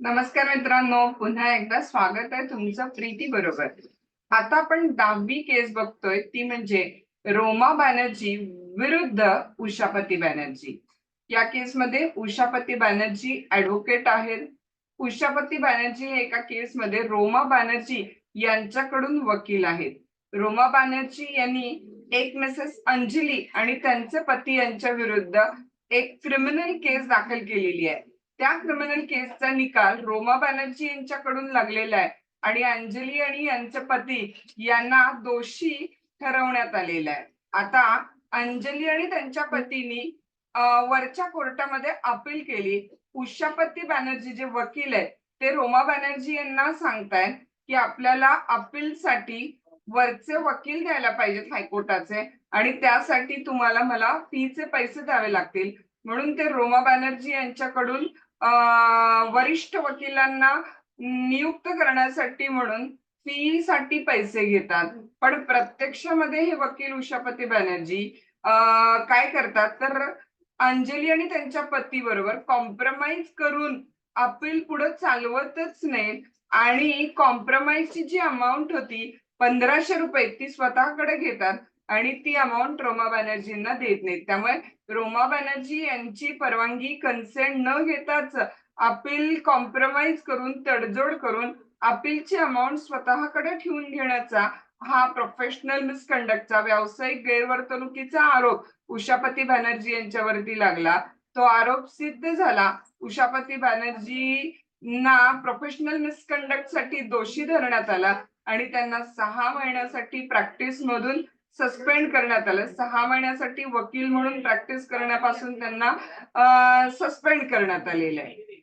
नमस्कार मित्रांनो पुन्हा एकदा स्वागत आहे तुमचं प्रीती बरोबर. आता आपण दहावी केस बघतोय ती म्हणजे रोमा बॅनर्जी विरुद्ध उषापती बॅनर्जी. या केसमध्ये उषापती बॅनर्जी ऍडव्होकेट आहेत. उषापती बॅनर्जी हे एका केसमध्ये रोमा बॅनर्जी यांच्याकडून वकील आहेत. रोमा बॅनर्जी यांनी एक मिसेस अंजली आणि त्यांचे पती यांच्या विरुद्ध एक क्रिमिनल केस दाखल केलेली आहे. त्या क्रिमिनल केसचा निकाल रोमा बॅनर्जी यांच्याकडून लागलेला आहे आणि अंजली आणि यांचे पती यांना दोषी ठरवण्यात आलेला आहे. आता अंजली आणि त्यांच्या पतीनी वरच्या कोर्टामध्ये अपील केली. उषापती बॅनर्जी जे वकील आहेत ते रोमा बॅनर्जी यांना सांगतायत की आपल्याला अपीलसाठी वरचे वकील द्यायला पाहिजेत हायकोर्टाचे आणि त्यासाठी तुम्हाला मला फीचे पैसे द्यावे लागतील. म्हणून ते रोमा बॅनर्जी यांच्याकडून वरिष्ठ वकिलांना नियुक्त करण्यासाठी म्हणून फी साठी पैसे घेतात. पण प्रत्यक्षामध्ये हे वकील उषापती बॅनर्जी काय करतात? तर अंजली आणि त्यांच्या पती बरोबर कॉम्प्रोमाइज करून अपील पुढे चालवतच नाहीत आणि कॉम्प्रोमाइजची जी अमाऊंट होती पंधराशे रुपये ती स्वतःकडे घेतात. आणि ती अमाऊंट रोमा बॅनर्जींना देत नाहीत. त्यामुळे रोमा बॅनर्जी यांची परवानगी कन्सेंट न घेताच अपील कॉम्प्रोमाइज करून तडजोड करून अपीलची अमाऊंट स्वतःकडे ठेवून घेण्याचा हा प्रोफेशनल मिसकंडक्टचा व्यावसायिक गैरवर्तणुकीचा आरोप उषापती बॅनर्जी यांच्यावरती लागला. तो आरोप सिद्ध झाला. उषापती बॅनर्जींना प्रोफेशनल मिसकंडक्टसाठी दोषी धरण्यात आला आणि त्यांना सहा महिन्यासाठी प्रॅक्टिस मधून सस्पेंड करण्यात आलं. सहा महिन्यासाठी वकील म्हणून प्रॅक्टिस करण्यापासून त्यांना सस्पेंड करण्यात आलेलं आहे.